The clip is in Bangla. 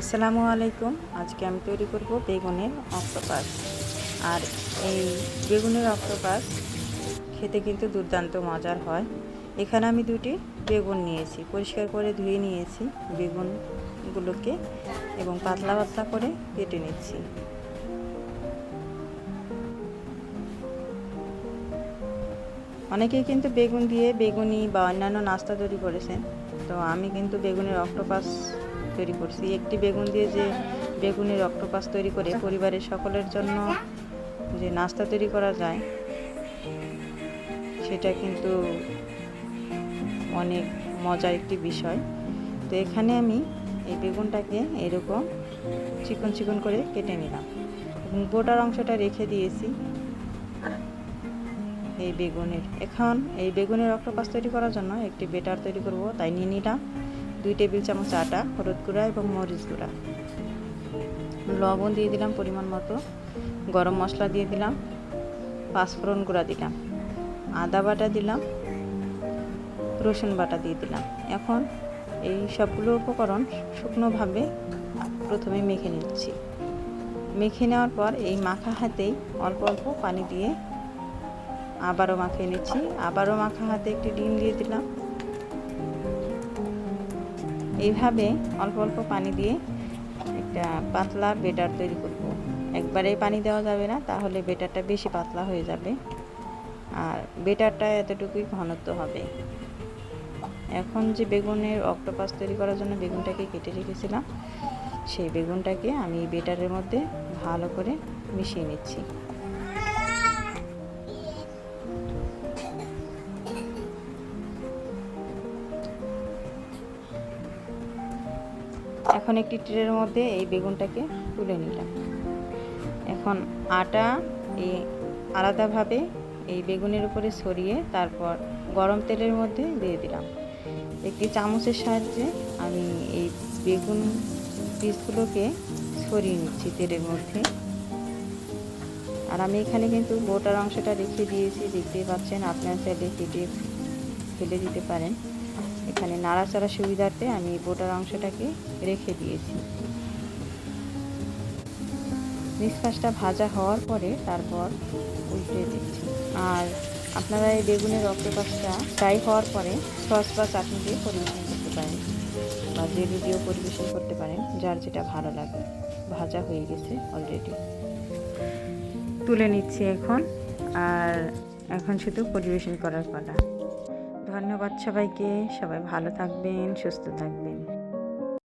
আসসালামু আলাইকুম। আজকে আমি তৈরি করব বেগুনের অক্টোপাস। আর এই বেগুনের অক্টোপাস খেতে কিন্তু দুর্দান্ত মজার হয়। এখানে আমি দুটি বেগুন নিয়েছি। পরিষ্কার করে ধুয়ে নিয়েছি বেগুনগুলোকে এবং পাতলা পাতলা করে কেটে নিচ্ছি। অনেকেই কিন্তু বেগুন দিয়ে বেগুনি বা অন্যান্য নাস্তা তৈরি করেছেন। তো আমি কিন্তু বেগুনের অক্টোপাস তৈরি করছি। একটি বেগুন দিয়ে যে বেগুনের অক্টোপাস তৈরি করে পরিবারের সকলের জন্য যে নাস্তা তৈরি করা যায়, সেটা কিন্তু অনেক মজার একটি বিষয়। তো এখানে আমি এই বেগুনটাকে এরকম চিকন চিকন করে কেটে নিলাম। এবং গোটার অংশটা রেখে দিয়েছি এই বেগুনের। এখন এই বেগুনের অক্টোপাস তৈরি করার জন্য একটি বেটার তৈরি করব, তাই নিয়ে নিলাম। দুই টেবিল চামচ আটা, হলুদ গুঁড়া এবং মরিচ গুঁড়া। লবণ দিয়ে দিলাম পরিমাণ মতো। গরম মশলা দিয়ে দিলাম। পাঁচফোড়ন গুঁড়া দিলাম। আদা বাটা দিলাম। রসুন বাটা দিয়ে দিলাম। এখন এই সবগুলো উপকরণ শুকনোভাবে প্রথমে মেখে নিচ্ছি। মেখে নেওয়ার পর এই মাখা হাতেই অল্প অল্প পানি দিয়ে আবারও মাখিয়ে নিচ্ছি। আবারও মাখা হাতে একটি ডিম দিয়ে দিলাম। এইভাবে অল্প অল্প পানি দিয়ে একটা পাতলা বেটার তৈরি করব। একবারে পানি দেওয়া যাবে না, তাহলে বেটারটা বেশি পাতলা হয়ে যাবে। আর বেটারটা এতটুকুই ঘনত্ব হবে। এখন যে বেগুনের অক্টোপাস তৈরি করার জন্য বেগুনটাকে কেটে রেখেছিলাম, সেই বেগুনটাকে আমি বেটারের মধ্যে ভালো করে মিশিয়ে নিচ্ছি। এখন একটি ট্রের মধ্যে এই বেগুনটাকে তুলে নিলাম। এখন আটা এই আলাদাভাবে এই বেগুনের উপরে ছড়িয়ে তারপর গরম তেলের মধ্যে দিয়ে দিলাম। একটি চামচের সাহায্যে আমি এই বেগুন পিসগুলোকে ছড়িয়ে নিচ্ছি তেলের মধ্যে। আর আমি এখানে কিন্তু গোটার অংশটা রেখে দিয়েছি, দেখতেই পাচ্ছেন, আপনার চাইলে কেটে ফেলে দিতে পারেন। এখানে নাড়াচাড়া সুবিধার্থে আমি গোটার অংশটাকে রেখে দিয়েছি। নিষ্কাশটা ভাজা হওয়ার পরে তারপর উল্টে দিচ্ছি। আর আপনারা এই বেগুনের অক্টোপাসটা ফ্রাই হওয়ার পরে সস বা চাটনি দিয়ে পরিবেশন করতে পারেন বা জেলি দিয়েও পরিবেশন করতে পারেন, যার যেটা ভালো লাগে। ভাজা হয়ে গেছে অলরেডি তুলে নিচ্ছি এখন, আর এখন শুধু পরিবেশন করার পালা। ধন্যবাদ সবাইকে। সবাই ভালো থাকবেন সুস্থ থাকবেন।